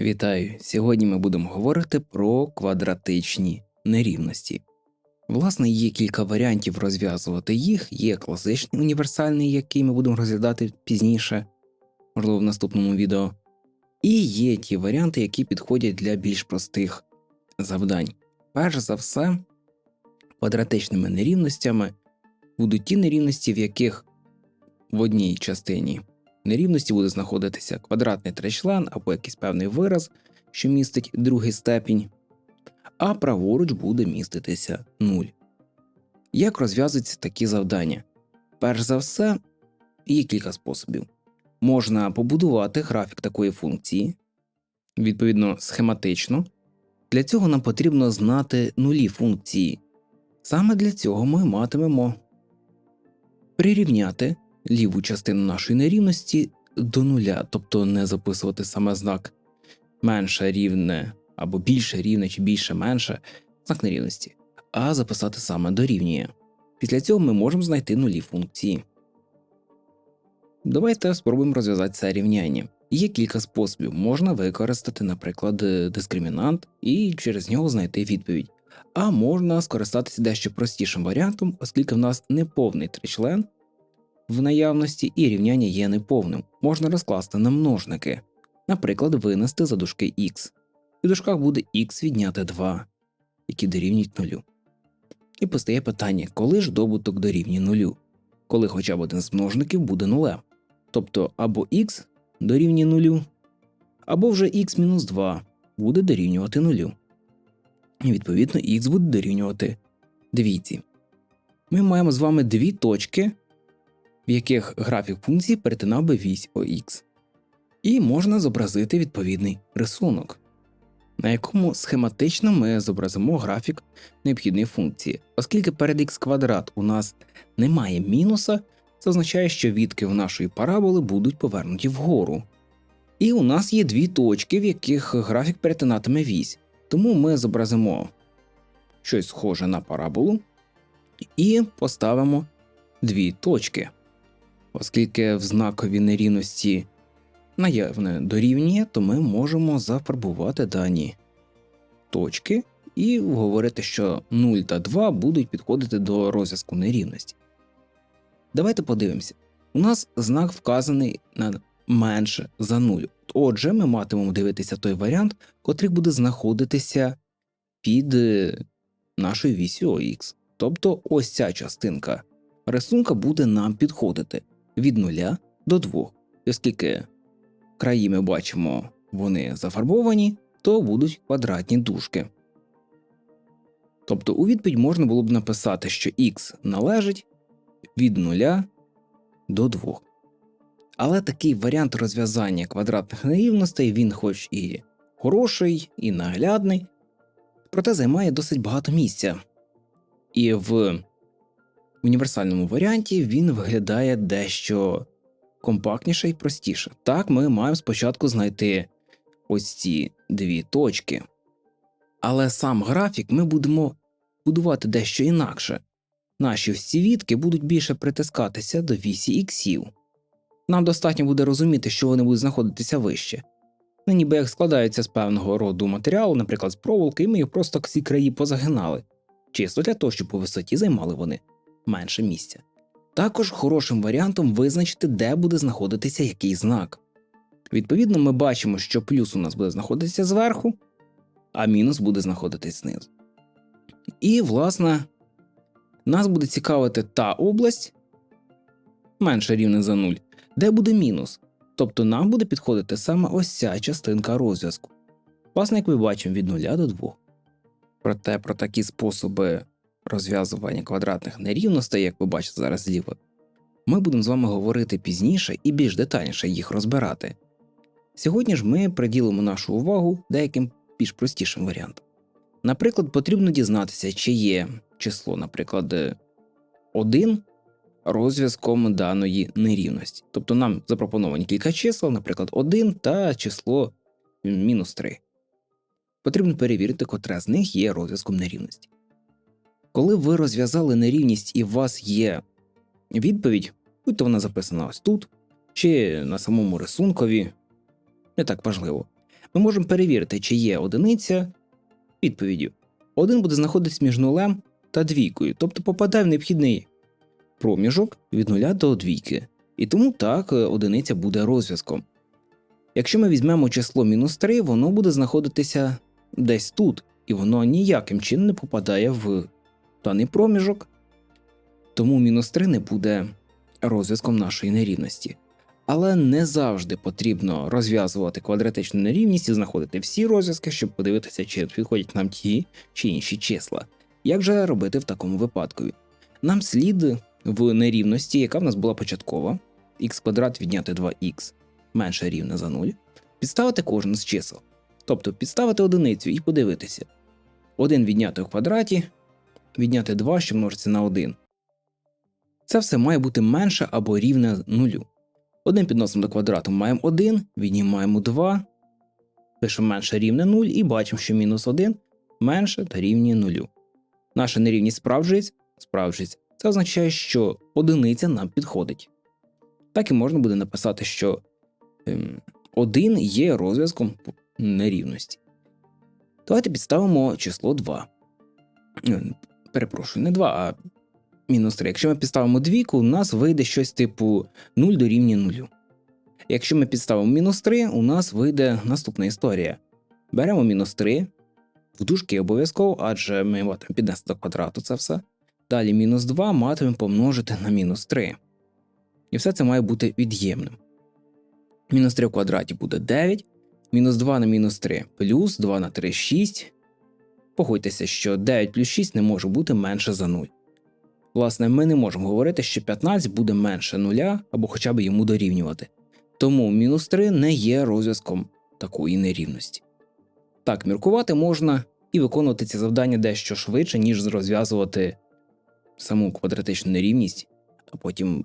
Вітаю! Сьогодні ми будемо говорити про квадратичні нерівності. Власне, є кілька варіантів розв'язувати їх. Є класичний універсальний, який ми будемо розглядати пізніше, можливо, в наступному відео. І є ті варіанти, які підходять для більш простих завдань. Перш за все, квадратичними нерівностями будуть ті нерівності, в яких в одній частині нерівності буде знаходитися квадратний тричлен або якийсь певний вираз, що містить другий степінь, а праворуч буде міститися 0. Як розв'язуються такі завдання? Перш за все, є кілька способів. Можна побудувати графік такої функції, відповідно, схематично. Для цього нам потрібно знати нулі функції. Саме для цього ми матимемо прирівняти ліву частину нашої нерівності до нуля, тобто не записувати саме знак менше рівне або більше рівне чи більше менше знак нерівності, а записати саме дорівнює. Після цього ми можемо знайти нулі функції. Давайте спробуємо розв'язати це рівняння. Є кілька способів. Можна використати, наприклад, дискримінант і через нього знайти відповідь. А можна скористатися дещо простішим варіантом, оскільки в нас не повний тричлен в наявності і рівняння є неповним, можна розкласти на множники, наприклад, винести за дужки х. І в дужках буде х відняти 2, які дорівнюють нулю. І постає питання, коли ж добуток дорівнює нулю, коли хоча б один з множників буде нулем. Тобто або х дорівнює нулю, або вже х-2 буде дорівнювати нулю. І відповідно х буде дорівнювати двійці. Ми маємо з вами дві точки, в яких графік функції перетинав би вісь ОХ. І можна зобразити відповідний рисунок, на якому схематично ми зобразимо графік необхідної функції. Оскільки перед х квадрат у нас немає мінуса, це означає, що відки в нашої параболи будуть повернуті вгору. І у нас є дві точки, в яких графік перетинатиме вісь. Тому ми зобразимо щось схоже на параболу і поставимо дві точки. Оскільки в знаковій нерівності наявне дорівнює, то ми можемо зафарбувати дані точки і говорити, що 0 та 2 будуть підходити до розв'язку нерівності. Давайте подивимося. У нас знак вказаний на менше за 0. Отже, ми матимемо дивитися той варіант, котрий буде знаходитися під е, нашою вісю ОХ. Тобто ось ця частинка рисунка буде нам підходити від 0 до 2. І оскільки краї ми бачимо, вони зафарбовані, то будуть квадратні дужки. Тобто у відповідь можна було б написати, що х належить від 0 до 2. Але такий варіант розв'язання квадратних нерівностей він хоч і хороший, і наглядний, проте займає досить багато місця. І в універсальному варіанті він виглядає дещо компактніше і простіше. Так, ми маємо спочатку знайти ось ці дві точки, але сам графік ми будемо будувати дещо інакше. Наші ось ці відки будуть більше притискатися до вісі іксів. Нам достатньо буде розуміти, що вони будуть знаходитися вище. Ну, ніби як складаються з певного роду матеріалу, наприклад, з проволоки, і ми їх просто всі краї позагинали, чисто для того, щоб по висоті займали вони менше місця. Також хорошим варіантом визначити, де буде знаходитися який знак. Відповідно, ми бачимо, що плюс у нас буде знаходитися зверху, а мінус буде знаходитись знизу. І, власне, нас буде цікавити та область менше рівне за 0, де буде мінус. Тобто нам буде підходити саме ось ця частинка розв'язку. Власне, як ми бачимо від 0 до 2. Проте про такі способи розв'язування квадратних нерівностей, як ви бачите зараз зліва, ми будемо з вами говорити пізніше і більш детальніше їх розбирати. Сьогодні ж ми приділимо нашу увагу деяким більш простішим варіантам. Наприклад, потрібно дізнатися, чи є число, наприклад, 1 розв'язком даної нерівності. Тобто нам запропоновані кілька чисел, наприклад, 1 та число мінус 3. Потрібно перевірити, котре з них є розв'язком нерівності. Коли ви розв'язали нерівність і у вас є відповідь, будь то вона записана ось тут, чи на самому рисункові, не так важливо, ми можемо перевірити, чи є одиниця відповіддю. Один буде знаходитись між нулем та двійкою, тобто попадає в необхідний проміжок від нуля до двійки. І тому так одиниця буде розв'язком. Якщо ми візьмемо число мінус 3, воно буде знаходитися десь тут, і воно ніяким чином не попадає в даний проміжок, тому мінус 3 не буде розв'язком нашої нерівності. Але не завжди потрібно розв'язувати квадратичну нерівність і знаходити всі розв'язки, щоб подивитися, чи підходять нам ті чи інші числа. Як же робити в такому випадку? Нам слід в нерівності, яка в нас була початкова, х квадрат відняти 2х менше рівне за 0, підставити кожен з чисел. Тобто підставити одиницю і подивитися. 1 відняти в квадраті, відняти 2, що множиться на 1. Це все має бути менше або рівне нулю. 1 підносимо до квадрату маємо 1, віднімаємо 2, пишемо менше рівне 0 і бачимо, що мінус 1 менше та рівнює 0. Наша нерівність справджується, справджується. Це означає, що одиниця нам підходить. Так і можна буде написати, що 1 ем, є розв'язком нерівності. Давайте підставимо число 2. Перепрошую, не 2, а мінус 3. Якщо ми підставимо двійку, у нас вийде щось типу 0 дорівнює 0. Якщо ми підставимо мінус 3, у нас вийде наступна історія. Беремо мінус 3, в дужки обов'язково, адже ми матимемо піднести до квадрату це все. Далі мінус 2 матимемо помножити на мінус 3. І все це має бути від'ємним. Мінус 3 в квадраті буде 9, мінус 2 на мінус 3 плюс 2 на 3 6. Погодьтеся, що 9 плюс 6 не може бути менше за 0. Власне, ми не можемо говорити, що 15 буде менше 0 або хоча б йому дорівнювати. Тому мінус 3 не є розв'язком такої нерівності. Так, міркувати можна і виконувати ці завдання дещо швидше, ніж розв'язувати саму квадратичну нерівність, а потім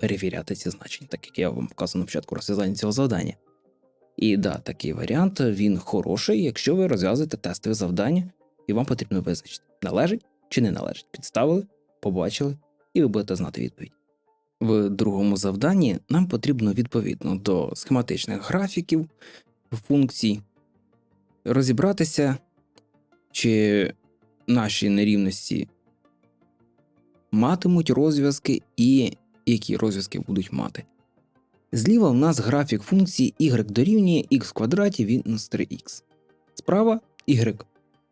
перевіряти ці значення, так як я вам показував на початку розв'язання цього завдання. І да, такий варіант він хороший, якщо ви розв'язуєте тестове завдання, і вам потрібно визначити, належить чи не належить. Підставили, побачили, і ви будете знати відповідь. В другому завданні нам потрібно відповідно до схематичних графіків функцій розібратися, чи наші нерівності матимуть розв'язки і які розв'язки будуть мати. Зліва в нас графік функції y дорівнює x квадраті мінус 3х. Справа y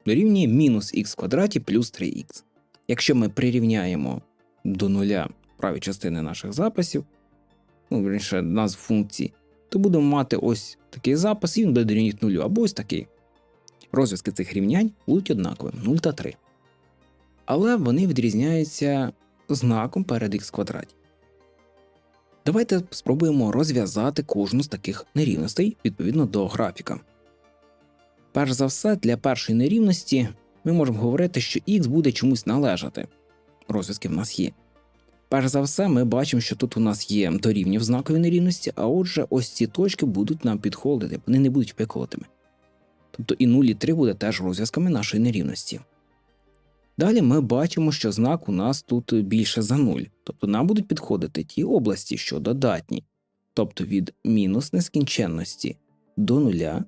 дорівнює мінус х квадраті плюс 3х. Якщо ми прирівняємо до нуля праві частини наших записів, ну, верніше, назв функції, то будемо мати ось такий запис, і він буде дорівнює нулю, або ось такий. Розв'язки цих рівнянь будуть однакові 0 та 3. Але вони відрізняються знаком перед х квадраті. Давайте спробуємо розв'язати кожну з таких нерівностей відповідно до графіка. Перш за все, для першої нерівності ми можемо говорити, що х буде чомусь належати. Розв'язки в нас є. Перш за все, ми бачимо, що тут у нас є дорівні в знаковій нерівності, а отже, ось ці точки будуть нам підходити, вони не будуть виколотими. Тобто і 0 і 3 буде теж розв'язками нашої нерівності. Далі ми бачимо, що знак у нас тут більше за 0, тобто нам будуть підходити ті області, що додатні, тобто від мінус нескінченності до нуля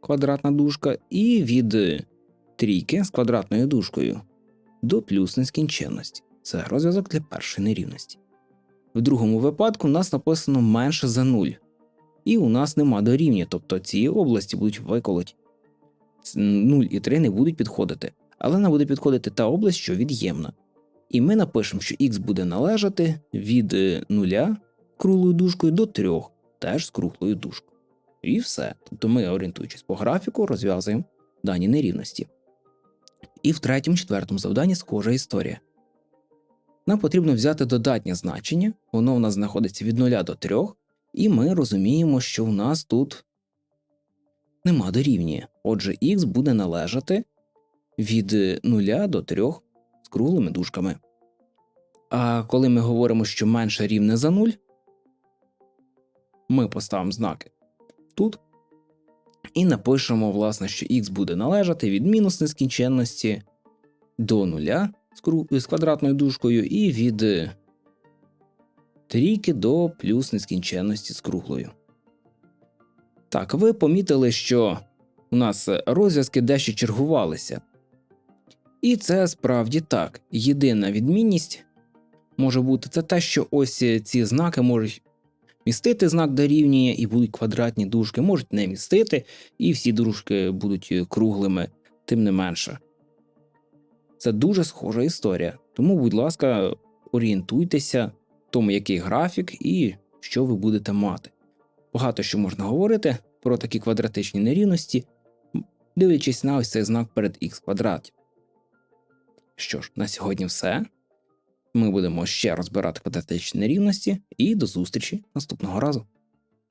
квадратна дужка, і від трійки з квадратною дужкою до плюс нескінченності. Це розв'язок для першої нерівності. В другому випадку у нас написано менше за 0, і у нас нема дорівня, тобто ці області будуть виколоті. 0 і 3 не будуть підходити але нам буде підходити та область, що від'ємна. І ми напишемо, що х буде належати від 0 е, круглою дужкою до 3, теж з круглою дужкою. І все. Тобто ми, орієнтуючись по графіку, розв'язуємо дані нерівності. І в третьому, четвертому завданні схожа історія. Нам потрібно взяти додатнє значення, воно у нас знаходиться від 0 до 3, і ми розуміємо, що у нас тут нема дорівнює. Отже, х буде належати від 0 до 3 з круглими дужками. А коли ми говоримо, що менше рівне за 0, ми поставимо знаки тут і напишемо, власне, що х буде належати від мінус нескінченності до 0 з квадратною дужкою, і від трійки до плюс нескінченності з круглою. Так, ви помітили, що у нас розв'язки дещо чергувалися. І це справді так. Єдина відмінність може бути це те, що ось ці знаки можуть містити знак дорівнює і будуть квадратні дужки, можуть не містити, і всі дужки будуть круглими, тим не менше. Це дуже схожа історія. Тому, будь ласка, орієнтуйтеся в тому, який графік і що ви будете мати. Багато що можна говорити про такі квадратичні нерівності, дивлячись на ось цей знак перед х квадраті. Що ж, на сьогодні все. Ми будемо ще розбирати квадратичні нерівності і до зустрічі наступного разу.